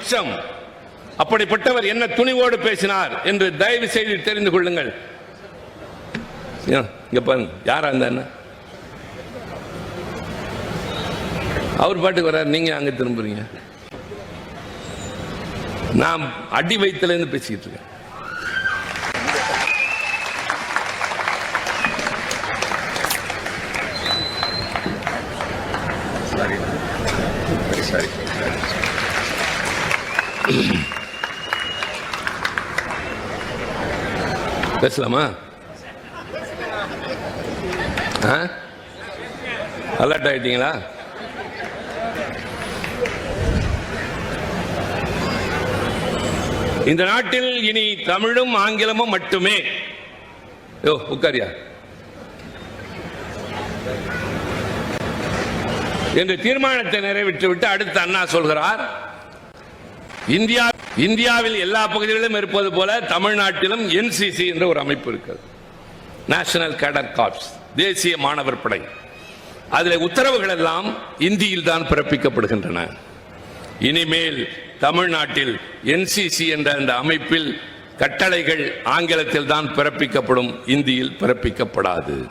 உச்சம் அப்படிப்பட்டவர் என்ன துணிவோடு பேசினார் என்று தயவு செய்து தெரிந்து கொள்ளுங்கள். இங்க பாருங்க யாரா இருந்தா அவர் பாட்டுக்கு வர்றாரு நீங்க அங்க திரும்புறீங்க. நான் அடி வயித்துல இருந்து பேசிக்கிட்டு இருக்கேன் Sorry. Very sorry. பேசலாமா? அலர்ட் ஆயிட்டீங்களா? இந்த நாட்டில் இனி தமிழும் ஆங்கிலமும் மட்டுமே. யோ உட்காரியா? என்று தீர்மானத்தை நிறைவேற்றிவிட்டு அடுத்து அண்ணா சொல்கிறார் இந்தியா இந்தியாவில் எல்லா பகுதிகளிலும் இருப்பது போல தமிழ்நாட்டிலும் என்சிசி என்ற ஒரு அமைப்பு இருக்கிறது. நேஷனல் கேடர் கார்ப்ஸ் தேசிய மாணவர் படை. அதில் உத்தரவுகள் எல்லாம் இந்தியில் தான் பிறப்பிக்கப்படுகின்றன. இனிமேல் தமிழ்நாட்டில் என்சிசி என்ற அந்த அமைப்பில் கட்டளைகள் ஆங்கிலத்தில் தான் பிறப்பிக்கப்படும் இந்தியில் பிறப்பிக்கப்படாது.